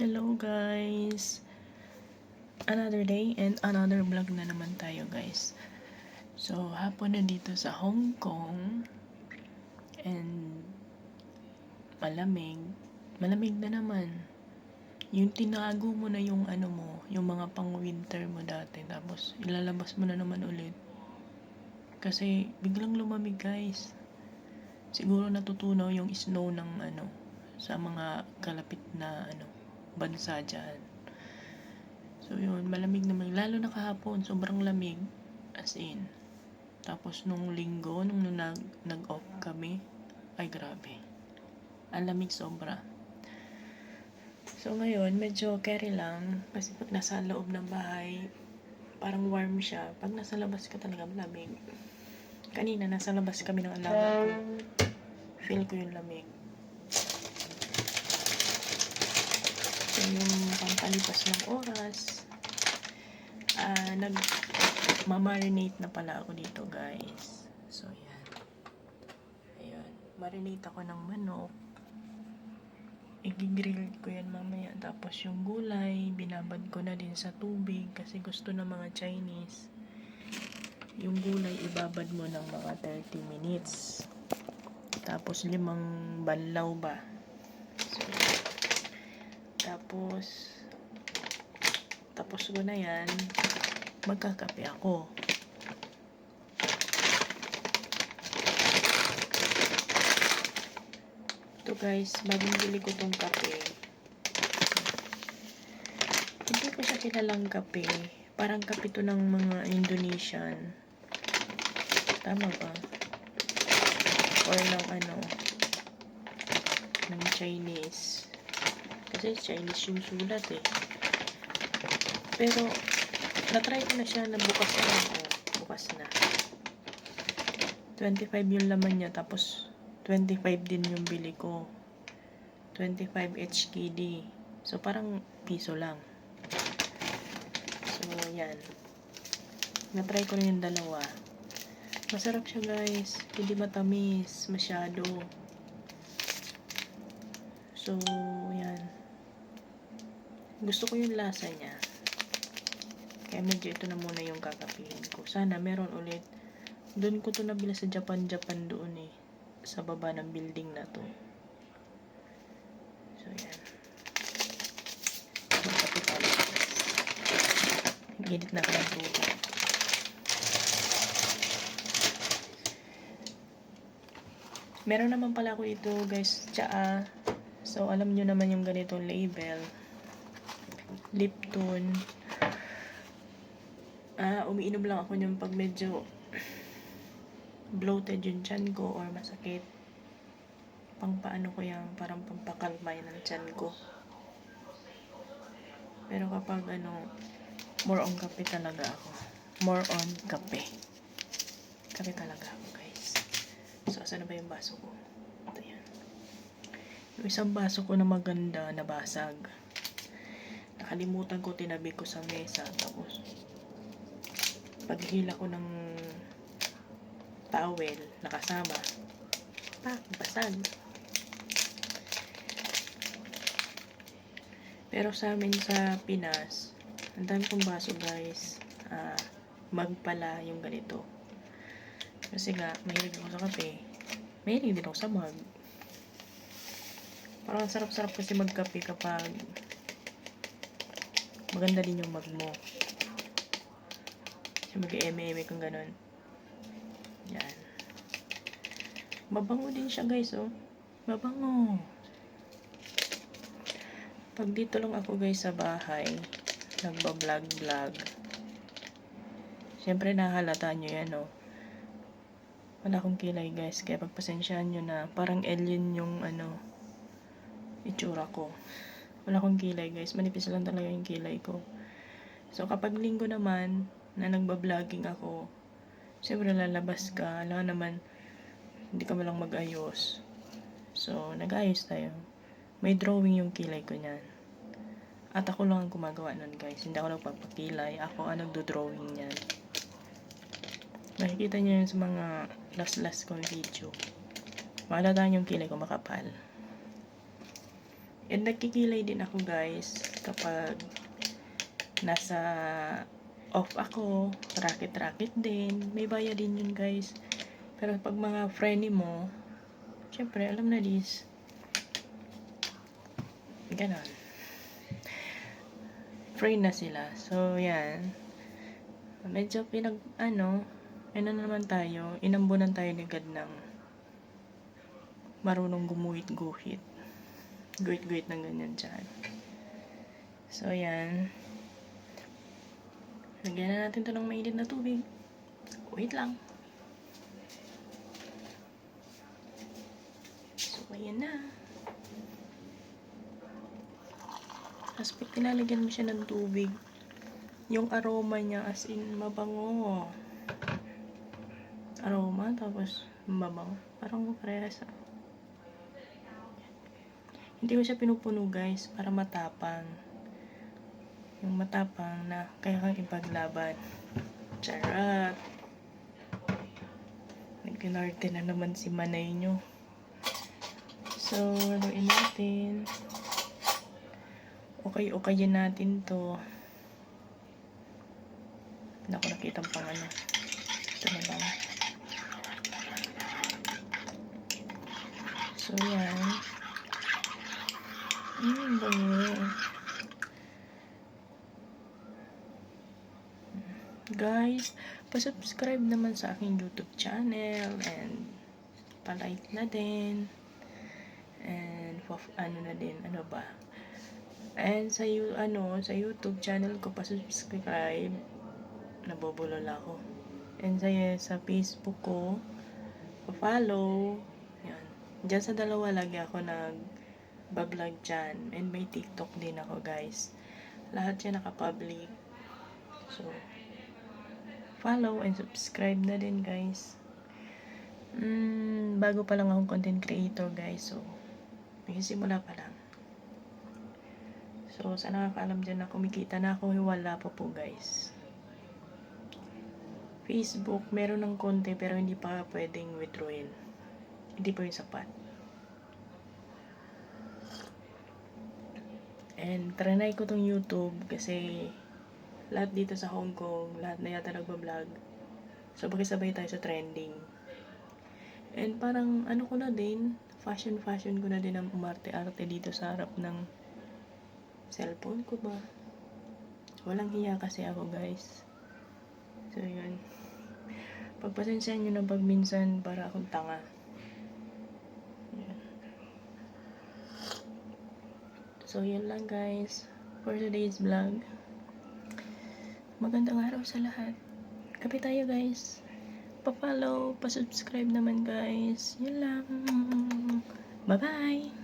Hello guys! Another day and another vlog na naman tayo guys. So, hapon na dito sa Hong Kong. And malamig. Malamig na naman. Yung tinago mo na yung ano mo, yung mga pang winter mo dati. Tapos ilalabas mo na naman ulit. Kasi biglang lumamig guys. Siguro natutunaw yung snow ng ano, sa mga kalapit na ano, bansa dyan. So yun, malamig naman. Lalo na kahapon, sobrang lamig. As in. Tapos nung linggo, nung nag, nag-off kami, ay grabe. Ang lamig sobra. So ngayon, medyo carry lang. Kasi pag nasa loob ng bahay, parang warm siya. Pag nasa labas ka talaga, malamig. Kanina, nasa labas kami ng alaga ko. Feel ko yung lamig. So, yung pampalipas ng oras, ah, nag mamarinate na pala ako dito, guys. So, yan. Ayan. Marinate ako ng manok. I-grill ko yan mamaya. Tapos yung gulay, binabad ko na din sa tubig kasi gusto ng mga Chinese. Yung gulay, ibabad mo ng mga 30 minutes. Tapos limang banlaw ba? Tapos, tapos ko na yan, magkakape ako. Ito guys, bagong bili ko tong kape. Hindi ko siya kilalang kape. Parang kape to ng mga Indonesian. Tama ba? Or ng ano, ng Chinese. Kasi Chinese yung sulat eh. Pero, na-try ko na siya na bukas na. Oh, bukas na. 25 yung laman niya, tapos 25 din yung bili ko. 25 HKD. So, parang piso lang. So, yan. Na-try ko na yung dalawa. Masarap siya guys. Hindi matamis. Masyado. So, yan. Gusto ko yung lasa niya. Kaya medyo ito na muna yung kakapihin ko. Sana meron ulit. Doon ko to nabila sa Japan, Japan doon eh. Sa baba ng building na to. So, yan. Magkape tayo. Ginit na tubig. Meron naman pala ako ito guys, tsaa. So, alam nyo naman yung ganitong label. Lipton. Ah, umiinom lang ako yung pag medyo bloated yung tiyan ko or masakit. Pang paano ko yung parang pampakalmay ng tiyan ko. Pero kapag ano, more on kape talaga ako. More on kape. Kape talaga ako guys. So, saan na ba yung baso ko? Ito yan. Yung isang baso ko na maganda, nabasag. Nakalimutan ko, tinabi ko sa mesa. Tapos, paghila ko ng towel, nakasama. Pak, basag. Pero sa amin sa Pinas, ang dami kong baso guys. Ah, mag pala yung ganito. Kasi nga, mahilig ako sa kape. Mahilig din ako sa mug. Parang ang sarap-sarap kasi magkape kapag maganda din yung mug mo. Kasi mag-eme-eme kung ganun. Yan. Mabango din siya guys, oh. Mabango. Pag dito lang ako guys sa bahay, nagba-vlog-vlog. Siyempre nahalata nyo yan, oh. Wala akong kilay guys, kaya pagpasensyaan nyo na parang alien yung ano, itsura ko. Wala akong kilay guys, manipis lang talaga yung kilay ko. So kapag linggo naman, na nagba-vlogging ako, siyempre lalabas ka, alam naman, hindi ka malang mag-ayos. So, nag-ayos tayo. May drawing yung kilay ko niyan. At ako lang ang gumagawa nun guys. Hindi ako nagpapakilay. Ako ang nagdo-drawing niyan. Makikita niyo yun sa mga last-last kong video. Mahalata yung kilay ko makapal. And nagkikilay din ako guys kapag nasa off ako, racket-racket din. May bayad din yun guys. Pero pag mga friendly mo, syempre alam na this. Ganon. Free na sila. So, yan. Medyo pinag, ano, ano na naman tayo, inambunan tayo ni God ng marunong gumuhit-guhit. Guhit-guhit ng ganyan dyan. So, yan. Lagyan na natin to ng mainit na tubig. Wait lang. So, ayan na. Tapos, pag pinalagyan mo siya ng tubig, yung aroma niya as in mabango. Aroma, tapos mabango. Parang parehas ah. Hindi ko siya pinupuno guys, para matapang. Yung matapang na kaya kang ipaglaban. Charot! Nagkinarte na naman si Manay nyo. So, haluin natin. Okay-okayin natin to. Hindi nakita pang ano. Ito na lang. So, yan. Mm, bango. Guys, pa-subscribe naman sa aking YouTube channel and pa-like na din. And ano na din, ano ba? And sa you ano, sa YouTube channel ko pa-subscribe. Nabobulol ako. And sa sa Facebook ko, pa-follow. Yan. Diyan sa dalawa lagi ako nag vlog dyan. And may TikTok din ako, guys. Lahat yan naka-public. So, follow and subscribe na din, guys. Mm, bago pa lang akong content creator, guys. So, nagsisimula pa lang. So, sa nakakaalam dyan na kumikita na ako, wala pa po, guys. Facebook, meron ng konti pero hindi pa pwedeng withdrawin. Hindi pa yung sapat. And trinay ko tong YouTube kasi lahat dito sa Hong Kong, lahat na yata nagbablog. So, bakisabay tayo sa trending. And parang ano ko na din, fashion-fashion ko na din ang umarte-arte dito sa harap ng cellphone ko ba. Walang hiya kasi ako guys. So, yun. Pagpasensyahan nyo na pag minsan para akong tanga. So, yun lang guys. For today's vlog. Magandang araw sa lahat. Kape tayo guys. Pa-follow, pa-subscribe naman guys. Yun lang. Bye-bye!